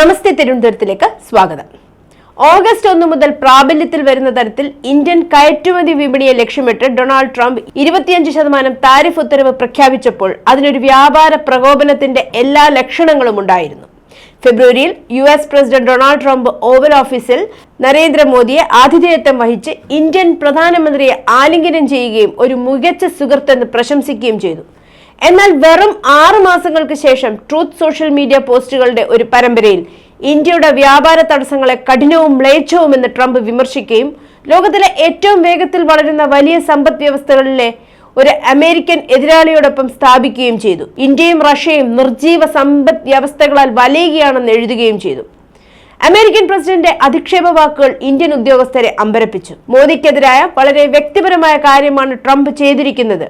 നമസ്തേ തിരുവനന്തപുരത്തിലേക്ക് സ്വാഗതം. ഓഗസ്റ്റ് ഒന്ന് മുതൽ പ്രാബല്യത്തിൽ വരുന്ന തരത്തിൽ ഇന്ത്യൻ കയറ്റുമതി വിപണിയെ ലക്ഷ്യമിട്ട് ഡൊണാൾഡ് ട്രംപ് ഇരുപത്തിയഞ്ച് ശതമാനം താരിഫ് ഉത്തരവ് പ്രഖ്യാപിച്ചപ്പോൾ അതിനൊരു വ്യാപാര പ്രകോപനത്തിന്റെ എല്ലാ ലക്ഷണങ്ങളും ഉണ്ടായിരുന്നു. ഫെബ്രുവരിയിൽ U S president Donald Trump oval ഓഫീസിൽ നരേന്ദ്രമോദിയെ ആതിഥേയത്വം വഹിച്ച് ഇന്ത്യൻ പ്രധാനമന്ത്രിയെ ആലിംഗനം ചെയ്യുകയും ഒരു മികച്ച സുഹൃത്തെന്ന് പ്രശംസിക്കുകയും ചെയ്തു. എന്നാൽ വെറും ആറ് മാസങ്ങൾക്ക് ശേഷം ട്രൂത്ത് സോഷ്യൽ മീഡിയ പോസ്റ്റുകളുടെ ഒരു പരമ്പരയിൽ ഇന്ത്യയുടെ വ്യാപാര തടസ്സങ്ങളെ കഠിനവും മ്ലേച്ഛവുമെന്ന് ട്രംപ് വിമർശിക്കുകയും ലോകത്തിലെ ഏറ്റവും വേഗത്തിൽ വളരുന്ന വലിയ സമ്പദ് വ്യവസ്ഥകളിലെ ഒരു അമേരിക്കൻ എതിരാളിയോടൊപ്പം സ്ഥാപിക്കുകയും ചെയ്തു. ഇന്ത്യയും റഷ്യയും നിർജീവ സമ്പദ് വ്യവസ്ഥകളാൽ വലയുകയാണെന്ന് എഴുതുകയും ചെയ്തു. അമേരിക്കൻ പ്രസിഡന്റ് അധിക്ഷേപ വാക്കുകൾ ഇന്ത്യൻ ഉദ്യോഗസ്ഥരെ അമ്പരപ്പിച്ചു. മോദിക്കെതിരായ വളരെ വ്യക്തിപരമായ കാര്യമാണ് ട്രംപ് ചെയ്തിരിക്കുന്നത്.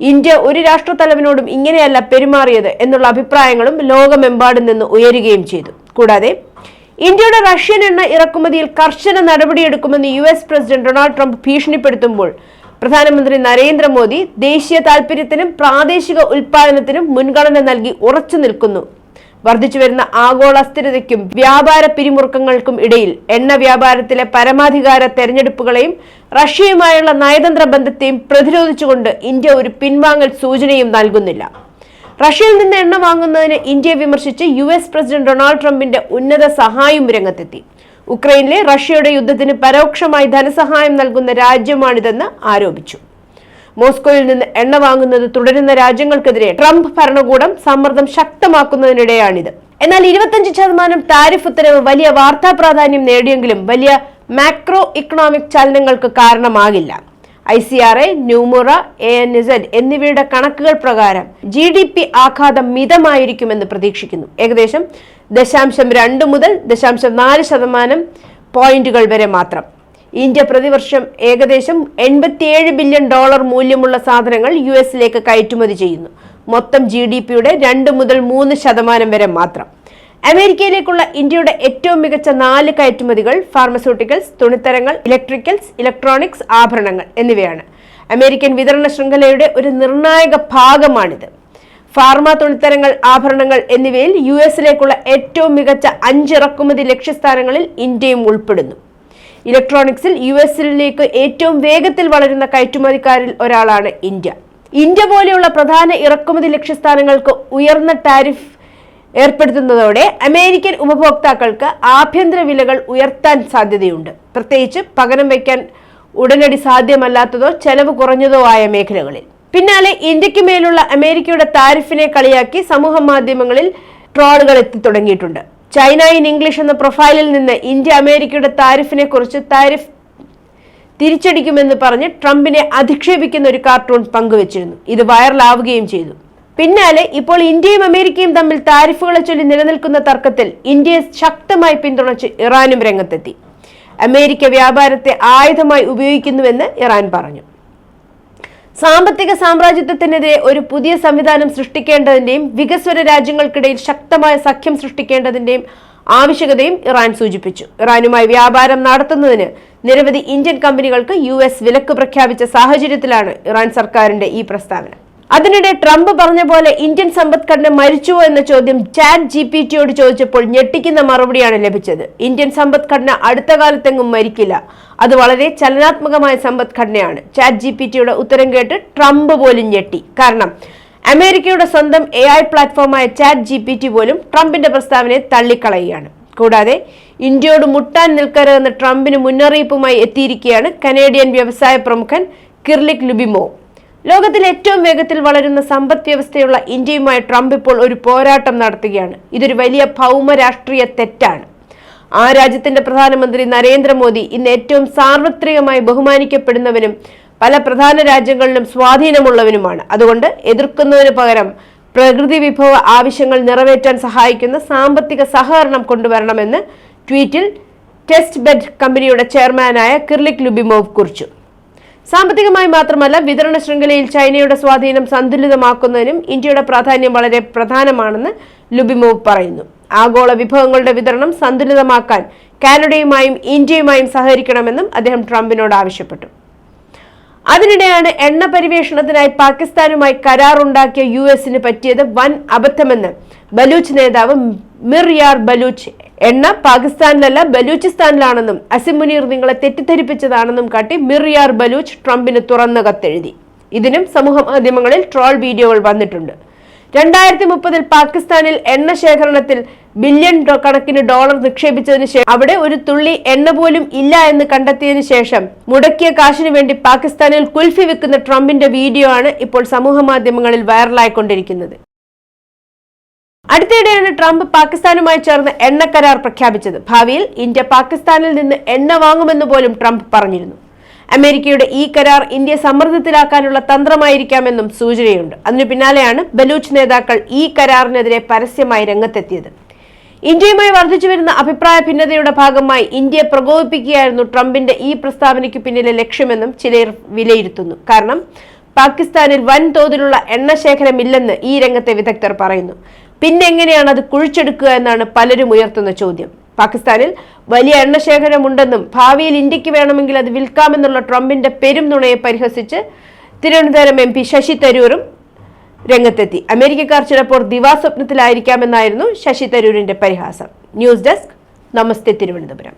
ഇന്ത്യ ഒരു രാഷ്ട്രത്തലവനോടും ഇങ്ങനെയല്ല പെരുമാറിയത് എന്നുള്ള അഭിപ്രായങ്ങളും ലോകമെമ്പാടും നിന്ന് ഉയരുകയും ചെയ്തു. കൂടാതെ ഇന്ത്യയുടെ റഷ്യൻ എണ്ണ ഇറക്കുമതിയിൽ കർശന നടപടിയെടുക്കുമെന്ന് U S president Donald Trump ഭീഷണിപ്പെടുത്തുമ്പോൾ പ്രധാനമന്ത്രി നരേന്ദ്രമോദി ദേശീയ താൽപര്യത്തിനും പ്രാദേശിക ഉൽപാദനത്തിനും മുൻഗണന നൽകി ഉറച്ചു നിൽക്കുന്നു. വർദ്ധിച്ചു വരുന്ന ആഗോള അസ്ഥിരതയ്ക്കും വ്യാപാര പിരിമുറുക്കങ്ങൾക്കും ഇടയിൽ എണ്ണ വ്യാപാരത്തിലെ പരമാധികാര തെരഞ്ഞെടുപ്പുകളെയും റഷ്യയുമായുള്ള നയതന്ത്ര ബന്ധത്തെയും പ്രതിരോധിച്ചുകൊണ്ട് ഇന്ത്യ ഒരു പിൻവാങ്ങൽ സൂചനയും നൽകുന്നില്ല. റഷ്യയിൽ നിന്ന് എണ്ണ വാങ്ങുന്നതിന് ഇന്ത്യയെ വിമർശിച്ച് യു എസ് പ്രസിഡന്റ് ഡൊണാൾഡ് ട്രംപിന്റെ ഉന്നത സഹായം രംഗത്തെത്തി. ഉക്രൈനിലെ റഷ്യയുടെ യുദ്ധത്തിന് പരോക്ഷമായി ധനസഹായം നൽകുന്ന രാജ്യമാണിതെന്ന് ആരോപിച്ചു. മോസ്കോയിൽ നിന്ന് എണ്ണ വാങ്ങുന്നത് തുടരുന്ന രാജ്യങ്ങൾക്കെതിരെ ട്രംപ് ഭരണകൂടം സമ്മർദ്ദം ശക്തമാക്കുന്നതിനിടെയാണിത്. എന്നാൽ ഇരുപത്തഞ്ച് ശതമാനം താരിഫ് ഉത്തരവ് വലിയ വാർത്താ പ്രാധാന്യം നേടിയെങ്കിലും വലിയ മാക്രോ ഇക്കണോമിക് ചലനങ്ങൾക്ക് കാരണമാകില്ല. I C R A Nomura A N Z എന്നിവയുടെ കണക്കുകൾ പ്രകാരം ജി ഡി പി ആഘാതം മിതമായിരിക്കുമെന്ന് പ്രതീക്ഷിക്കുന്നു. ഏകദേശം ദശാംശം രണ്ട് മുതൽ ദശാംശം നാല് ശതമാനം പോയിന്റുകൾ വരെ മാത്രം. ഇന്ത്യ പ്രതിവർഷം ഏകദേശം എൺപത്തിയേഴ് ബില്യൺ ഡോളർ മൂല്യമുള്ള സാധനങ്ങൾ യു എസിലേക്ക് കയറ്റുമതി ചെയ്യുന്നു. മൊത്തം ജി ഡി പിയുടെ രണ്ട് മുതൽ മൂന്ന് ശതമാനം വരെ മാത്രം. അമേരിക്കയിലേക്കുള്ള ഇന്ത്യയുടെ ഏറ്റവും മികച്ച നാല് കയറ്റുമതികൾ ഫാർമസ്യൂട്ടിക്കൽസ് തുണിത്തരങ്ങൾ ഇലക്ട്രിക്കൽസ് ഇലക്ട്രോണിക്സ് ആഭരണങ്ങൾ എന്നിവയാണ്. അമേരിക്കൻ വിതരണ ശൃംഖലയുടെ ഒരു നിർണായക ഭാഗമാണിത്. ഫാർമ തുണിത്തരങ്ങൾ ആഭരണങ്ങൾ എന്നിവയിൽ യു എസിലേക്കുള്ള ഏറ്റവും മികച്ച അഞ്ച് ഇറക്കുമതി ലക്ഷ്യസ്ഥാനങ്ങളിൽ ഇന്ത്യയും ഉൾപ്പെടുന്നു. ഇലക്ട്രോണിക്സിൽ യു എസിലേക്ക് ഏറ്റവും വേഗത്തിൽ വളരുന്ന കയറ്റുമതിക്കാരിൽ ഒരാളാണ് ഇന്ത്യ. ഇന്ത്യ പോലെയുള്ള പ്രധാന ഇറക്കുമതി ലക്ഷ്യസ്ഥാനങ്ങൾക്ക് ഉയർന്ന ടാരിഫ് ഏർപ്പെടുത്തുന്നതോടെ അമേരിക്കൻ ഉപഭോക്താക്കൾക്ക് ആഭ്യന്തര വിലകൾ ഉയർത്താൻ സാധ്യതയുണ്ട്. പ്രത്യേകിച്ച് പകരം വയ്ക്കാൻ ഉടനടി സാധ്യമല്ലാത്തതോ ചെലവ് കുറഞ്ഞതോ ആയ മേഖലകളിൽ. പിന്നാലെ ഇന്ത്യയ്ക്ക് മേലുള്ള അമേരിക്കയുടെ താരിഫിനെ കളിയാക്കി സമൂഹ മാധ്യമങ്ങളിൽ ട്രോളുകൾ എത്തി തുടങ്ങിയിട്ടുണ്ട്. ചൈന ഇൻ ഇംഗ്ലീഷ് എന്ന പ്രൊഫൈലിൽ നിന്ന് ഇന്ത്യ അമേരിക്കയുടെ താരിഫിനെ കുറിച്ച് താരിഫ് തിരിച്ചടിക്കുമെന്ന് പറഞ്ഞ് ട്രംപിനെ അധിക്ഷേപിക്കുന്ന ഒരു കാർട്ടൂൺ പങ്കുവച്ചിരുന്നു. ഇത് വൈറലാവുകയും ചെയ്തു. പിന്നാലെ ഇപ്പോൾ ഇന്ത്യയും അമേരിക്കയും തമ്മിൽ താരിഫുകളെ ചൊല്ലി നിലനിൽക്കുന്ന തർക്കത്തിൽ ഇന്ത്യയെ ശക്തമായി പിന്തുണച്ച് ഇറാനും രംഗത്തെത്തി. അമേരിക്ക വ്യാപാരത്തെ ആയുധമായി ഉപയോഗിക്കുന്നുവെന്ന് ഇറാൻ പറഞ്ഞു. സാമ്പത്തിക സാമ്രാജ്യത്വത്തിനെതിരെ ഒരു പുതിയ സംവിധാനം സൃഷ്ടിക്കേണ്ടതിന്റെയും വികസ്വര രാജ്യങ്ങൾക്കിടയിൽ ശക്തമായ സഖ്യം സൃഷ്ടിക്കേണ്ടതിന്റെയും ആവശ്യകതയും ഇറാൻ സൂചിപ്പിച്ചു. ഇറാനുമായി വ്യാപാരം നടത്തുന്നതിന് നിരവധി ഇന്ത്യൻ കമ്പനികൾക്ക് യു വിലക്ക് പ്രഖ്യാപിച്ച സാഹചര്യത്തിലാണ് ഇറാൻ സർക്കാരിന്റെ ഈ പ്രസ്താവന. അതിനിടെ ട്രംപ് പറഞ്ഞ പോലെ ഇന്ത്യൻ സമ്പദ്ഘടന മരിച്ചുവോ എന്ന ചോദ്യം ചാറ്റ് ജി പി ടിയോട് ചോദിച്ചപ്പോൾ ഞെട്ടിക്കുന്ന മറുപടിയാണ് ലഭിച്ചത്. ഇന്ത്യൻ സമ്പദ്ഘടന അടുത്ത കാലത്തെങ്ങും മരിക്കില്ല. അത് വളരെ ചലനാത്മകമായ സമ്പദ്ഘടനയാണ്. ചാറ്റ് ജി പി ടിയുടെ ഉത്തരം കേട്ട് ട്രംപ് പോലും ഞെട്ടി. കാരണം അമേരിക്കയുടെ സ്വന്തം എ ഐ പ്ലാറ്റ്ഫോമായ ചാറ്റ് ജി പി ടി പോലും ട്രംപിന്റെ പ്രസ്താവനയെ തള്ളിക്കളയുകയാണ്. കൂടാതെ ഇന്ത്യയോട് മുട്ടാൻ നിൽക്കരുതെന്ന് ട്രംപിന് മുന്നറിയിപ്പുമായി എത്തിയിരിക്കുകയാണ് കനേഡിയൻ വ്യവസായ പ്രമുഖൻ കിർലിക് ലുബിമോ. ലോകത്തിൽ ഏറ്റവും വേഗത്തിൽ വളരുന്ന സമ്പദ് വ്യവസ്ഥയുള്ള ഇന്ത്യയുമായി ട്രംപ് ഇപ്പോൾ ഒരു പോരാട്ടം നടത്തുകയാണ്. ഇതൊരു വലിയ ഭൗമ രാഷ്ട്രീയ തെറ്റാണ്. ആ രാജ്യത്തിന്റെ പ്രധാനമന്ത്രി നരേന്ദ്രമോദി ഇന്ന് ഏറ്റവും സാർവത്രികമായി ബഹുമാനിക്കപ്പെടുന്നവനും പല പ്രധാന രാജ്യങ്ങളിലും സ്വാധീനമുള്ളവനുമാണ് അതുകൊണ്ട് എതിർക്കുന്നതിന് പകരം പ്രകൃതി വിഭവ ആവശ്യങ്ങൾ നിറവേറ്റാൻ സഹായിക്കുന്ന സാമ്പത്തിക സഹകരണം കൊണ്ടുവരണമെന്ന് ട്വീറ്റിൽ ടെസ്റ്റ് ബെഡ് കമ്പനിയുടെ ചെയർമാനായ കിർലിക് ലുബിമോവ് കുറിച്ചു. സാമ്പത്തികമായി മാത്രമല്ല വിതരണ ശൃംഖലയിൽ ചൈനയുടെ സ്വാധീനം സന്തുലിതമാക്കുന്നതിനും ഇന്ത്യയുടെ പ്രാധാന്യം വളരെ പ്രധാനമാണെന്ന് ലുബിമോവ് പറയുന്നു. ആഗോള വിഭവങ്ങളുടെ വിതരണം സന്തുലിതമാക്കാൻ കാനഡയുമായും ഇന്ത്യയുമായും സഹകരിക്കണമെന്നും അദ്ദേഹം ട്രംപിനോട് ആവശ്യപ്പെട്ടു. അതിനിടെയാണ് എണ്ണ പരിവേഷണത്തിനായി പാകിസ്ഥാനുമായി കരാറുണ്ടാക്കിയ യു എസിന് പറ്റിയത് വൻ അബദ്ധമെന്ന് ബലൂച്ച് നേതാവ് മിർയാർ ബലൂച്ച് എണ്ണ പാകിസ്ഥാനിലല്ല ബലൂചിസ്ഥാനിലാണെന്നും അസിം മുനീർ നിങ്ങളെ തെറ്റിദ്ധരിപ്പിച്ചതാണെന്നും കാട്ടി മിർയാർ ബലൂച്ച് ട്രംപിന് തുറന്ന കത്തെഴുതി. ഇതിനും സമൂഹ മാധ്യമങ്ങളിൽ ട്രോൾ വീഡിയോകൾ വന്നിട്ടുണ്ട്. രണ്ടായിരത്തി മുപ്പതിൽ പാകിസ്ഥാനിൽ എണ്ണ ശേഖരണത്തിൽ ബില്യൺ കണക്കിന് ഡോളർ നിക്ഷേപിച്ചതിന് ശേഷം അവിടെ ഒരു തുള്ളി എണ്ണ പോലും ഇല്ല എന്ന് കണ്ടെത്തിയതിനു ശേഷം മുടക്കിയ കാശിനു വേണ്ടി പാകിസ്ഥാനിൽ കുൽഫി വെക്കുന്ന ട്രംപിന്റെ വീഡിയോ ആണ് ഇപ്പോൾ സമൂഹ മാധ്യമങ്ങളിൽ വൈറലായിക്കൊണ്ടിരിക്കുന്നത്. അടുത്തിടെയാണ് ട്രംപ് പാകിസ്ഥാനുമായി ചേർന്ന് എണ്ണ കരാർ പ്രഖ്യാപിച്ചത്. ഭാവിയിൽ ഇന്ത്യ പാകിസ്ഥാനിൽ നിന്ന് എണ്ണ വാങ്ങുമെന്ന് പോലും ട്രംപ് പറഞ്ഞിരുന്നു. അമേരിക്കയുടെ ഈ കരാർ ഇന്ത്യ സമ്മർദ്ദത്തിലാക്കാനുള്ള തന്ത്രമായിരിക്കാമെന്നും സൂചനയുണ്ട്. അതിനു പിന്നാലെയാണ് ബലൂച്ച് നേതാക്കൾ ഈ കരാറിനെതിരെ പരസ്യമായി രംഗത്തെത്തിയത്. ഇന്ത്യയുമായി വർദ്ധിച്ചു വരുന്ന അഭിപ്രായ ഭിന്നതയുടെ ഭാഗമായി ഇന്ത്യയെ പ്രകോപിപ്പിക്കുകയായിരുന്നു ട്രംപിന്റെ ഈ പ്രസ്താവനയ്ക്ക് പിന്നിലെ ലക്ഷ്യമെന്നും ചിലർ വിലയിരുത്തുന്നു. കാരണം പാകിസ്ഥാനിൽ വൻതോതിലുള്ള എണ്ണ ശേഖരമില്ലെന്ന് ഈ രംഗത്തെ വിദഗ്ധർ പറയുന്നു. പിന്നെ എങ്ങനെയാണ് അത് കുഴിച്ചെടുക്കുക എന്നാണ് പലരും ഉയർത്തുന്ന ചോദ്യം. പാകിസ്ഥാനിൽ വലിയ എണ്ണ ശേഖരമുണ്ടെന്നും ഭാവിയിൽ ഇന്ത്യയ്ക്ക് വേണമെങ്കിൽ അത് വിൽക്കാമെന്നുള്ള ട്രംപിന്റെ പെരും നുണയെ പരിഹസിച്ച് തിരുവനന്തപുരം എം പി ശശി തരൂരും രംഗത്തെത്തി. അമേരിക്കക്കാർ ചിലപ്പോൾ ദിവാസ്വപ്നത്തിലായിരിക്കാമെന്നായിരുന്നു ശശി തരൂരിന്റെ പരിഹാസം. News desk. നമസ്തേ തിരുവനന്തപുരം.